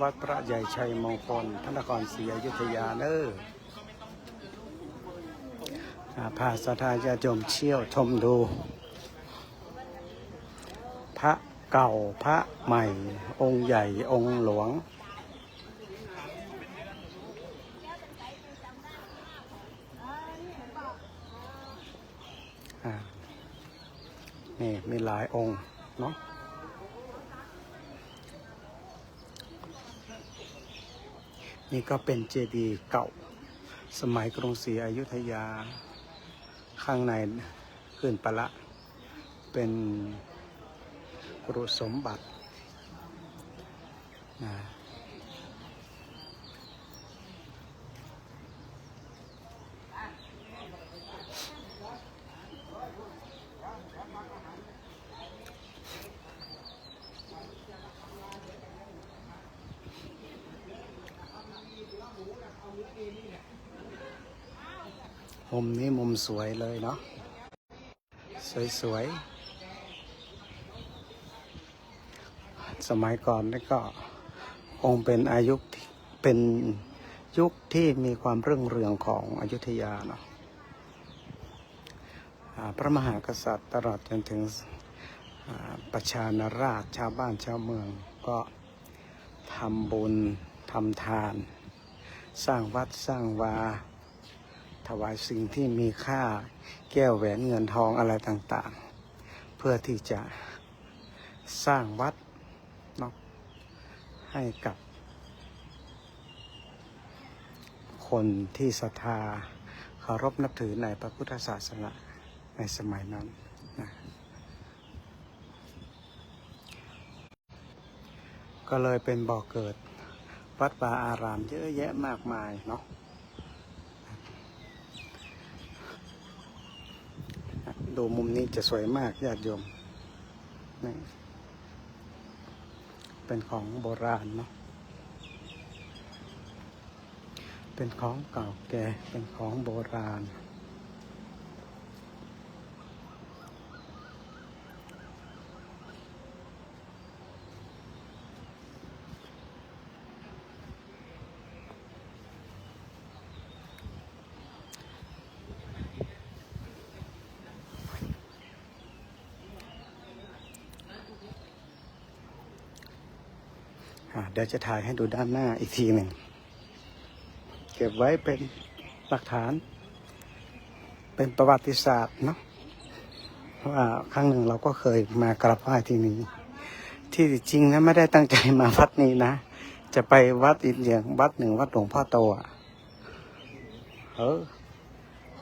วัดพระใหญ่ชัยมงคลพระนครศรีอยุธยาเนออพาสทาญาติโยมเชี่ยวชมดู พระเก่าพระใหม่ องค์ใหญ่องค์หลวง นี่มีหลายองค์เนาะ นี่ก็เป็นเจดีย์เก่า สมัยกรุงศรีอยุธยา ข้างในขึ้นปะละ เป็นกรุสมบัตินะ มุมนี้มุมสวยเลยเนาะสวยๆ สมัยก่อนนี่ก็คงเป็นอายุเป็นยุคที่มีความเรื่องเรืองของอยุธยาเนาะพระมหากษัตริย์ตลอดจนถึงประชานราชชาวบ้านชาวเมืองก็ทำบุญทำทาน สร้างวัดสร้างวา ถวายสิ่งที่มีค่าแก้วแหวนเงินทองอะไรต่างๆ เพื่อที่จะสร้างวัดเนาะให้กับ คนที่ศรัทธาเคารพนับถือในพระพุทธศาสนาในสมัยนั้นนะก็เลยเป็นบ่อกเกิดวัดป่าอารามเยอะแยะมากมายเนาะ ดูมุมนี้จะสวยมากญาติโยมนี่เป็นของโบราณเนาะเป็นของเก่าแก่เป็นของโบราณ เดี๋ยวจะถ่ายให้ดูด้านหน้าอีกทีหนึ่ง เก็บไว้เป็นหลักฐาน เป็นประวัติศาสตร์เนาะว่าครั้งหนึ่งเราก็เคยมากราบไหว้ที่นี้ ที่จริงนะไม่ได้ตั้งใจมาวัดนี้นะ จะไปวัดอีกอย่างวัดหนึ่งวัดหลวงพ่อโตอะเออ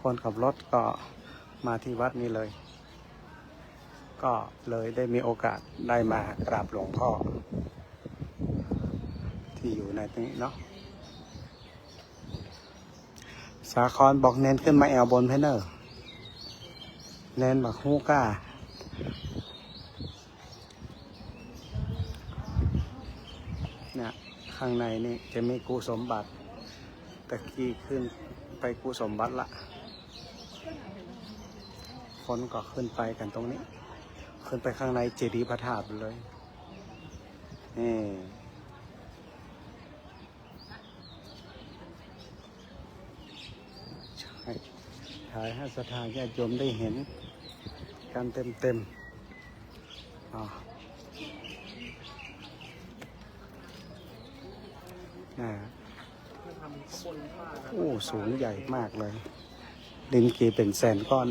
คนขับรถก็มาที่วัดนี้เลย ก็เลยได้มีโอกาสได้มากราบหลวงพ่อ ที่อยู่ในตรงนี้เนาะสาครบอกเน้นขึ้นมาแอวบนเพนเนอร์เน้นบอกฮูก้าเนี่ยข้างในนี่จะมีกูสมบัติตะกี้ขึ้นไปกูสมบัติละคนก็ขึ้นไปกันตรงนี้ ขึ้นไปข้างในเจดีย์พระธาตุเลยนี่ ใช่ ถ่ายให้สถานญาติโยมได้เห็นกันเต็มเต็มๆอ่าน่ะโอ้ สูงใหญ่มากเลย ดินกีเป็นแสนก้อน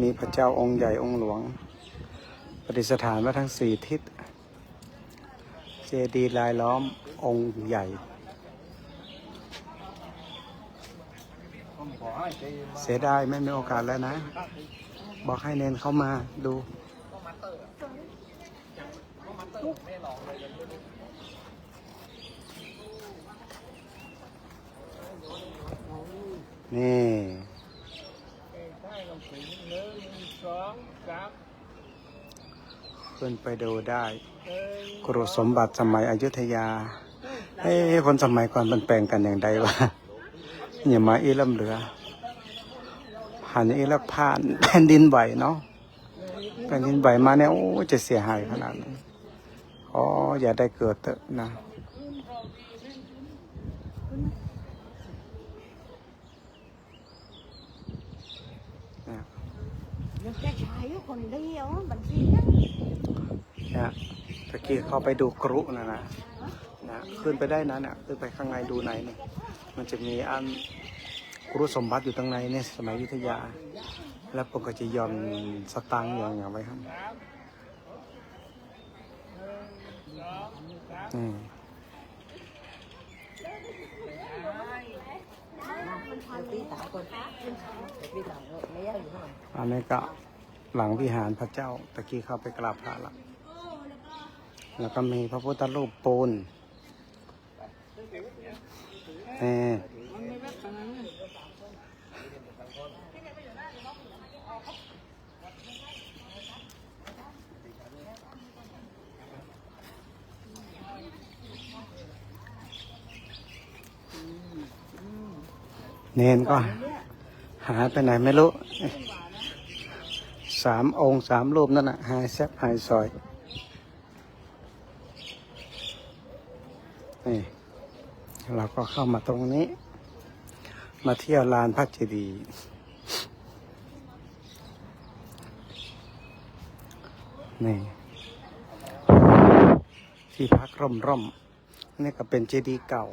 มีพระเจ้าองค์ใหญ่องค์หลวงประดิษฐานไว้ทั้งสี่ทิศ เจดีย์ลายล้อมองค์ใหญ่ เสียดายไม่มีโอกาสแล้วนะ บอกให้เนนเข้ามาดูนี่ขึ้นไปดูได้กรุสมบัติสมัยอยุธยาเอ้คนสมัยก่อนมันแปลงกันอย่างใดวะ อย่ามาเอีลำเหลือผ่านอีแล้วผ่านแผ่นดินไหวเนาะแผ่นดินไหวมาเนี่ยโอ้จะเสียหายขนาดนั้นอ๋ออย่าได้เกิดเถอะนะนะยังแค่ชายอยู่คนเดียวบัญชีนั้นเนี่ยตะกี้เข้าไปดูกรุนะนะนะขึ้นไปได้นะเนี่ยขึ้นไปข้างในดูในเนี่ย มันจะมีอันกรุสมบัติอยู่ตรงในเนี่ยสมัยยุทธยา แล้วผมก็จะหย่อนสตังค์อย่างอย่างไว้ครับอืมปีสามคนปีสามคนไม่ยากอยู่เท่าไหร่อันนี้ก็หลังวิหารพระเจ้าตะกี้เข้าไปกราบพระละแล้วก็มีพระพุทธรูปปูน เออเนนก็หายไปไหนไม่รู้สามองค์สามรูปนั่นน่ะหายแซบหายซอยนี่ เราก็เข้ามาตรงนี้ มาเที่ยวลานพระเจดีย์นี่ที่พักร่มร่มๆนี่ก็เป็นเจดีย์เก่า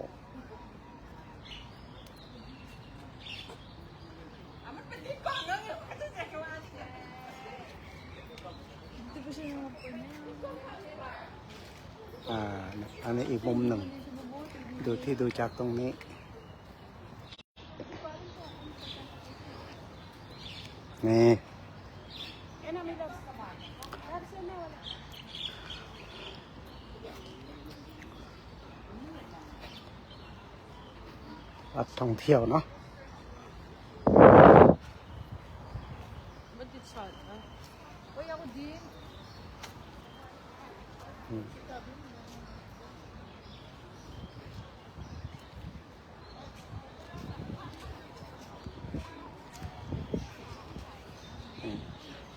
อ่า อันนี้อีกมุมหนึ่ง ดูที่ดูจากตรงนี้ นี่วัดท่องเที่ยวเนาะ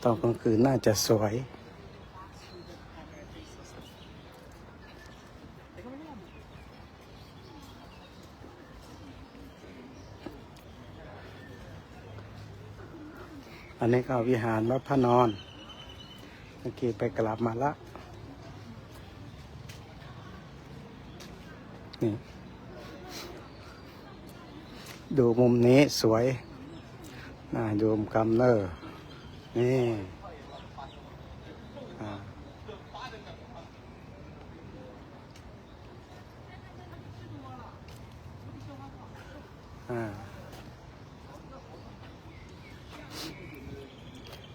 ตอนกลางคืนน่าจะสวย อันนี้ก็วิหารวัดพระนอน เมื่อกี้ไปกลับมาละ นี่ดูมุมนี้สวยน่าดูมุมกำเนอร์ นี่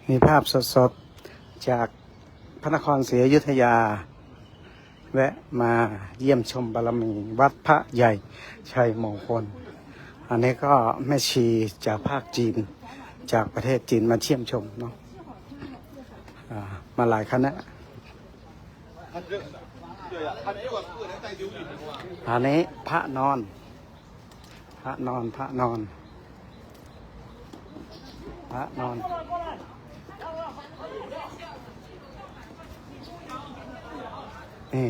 มีภาพสดๆ จากพระนครศรีอยุธยา แวะมาเยี่ยมชมบารมีวัดพระใหญ่ชัยมงคล อันนี้ก็แม่ชีจากภาคจีน จากประเทศจีนมาเชี่ยมชมเนาะมาหลายคณะอันนี้พระนอน พระนอนพระนอน พระนอน นี่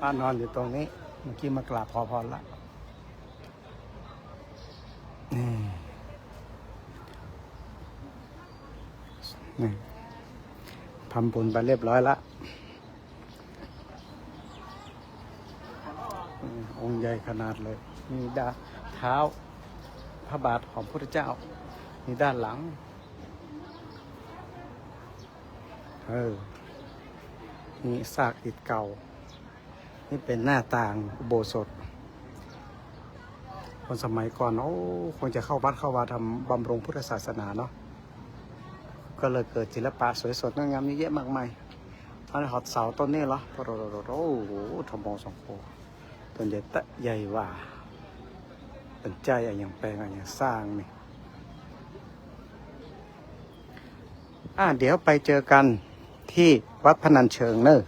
ป้านอนอยู่ตรงนี้ เมื่อกี้มากราบขอพรละนี่ นี่ทำบุญไปเรียบร้อยละอืมองค์ใหญ่ขนาดเลย มีด้านเท้าพระบาทของพระพุทธเจ้า มีด้านหลัง เออนี่ซากอิฐเก่า นี่เป็นหน้าต่างอุโบสถ คนสมัยก่อน โอ้คงจะเข้าวัดเข้าวาทำบำรุงพุทธศาสนาเนาะ ก็เลยเกิดศิลปะสวยสดงดงามเยอะแยะมากมายอันนี้หอดเสาต้นนี้เหรอโอ้โหโอ้โหทมสองโคต้นใหญ่ตะใหญ่ว่าเป็นใจอะไรอย่างแปลงอะไรอย่างสร้างนี่อ่าเดี๋ยวไปเจอกันที่วัดพนัญเชิงเนอะ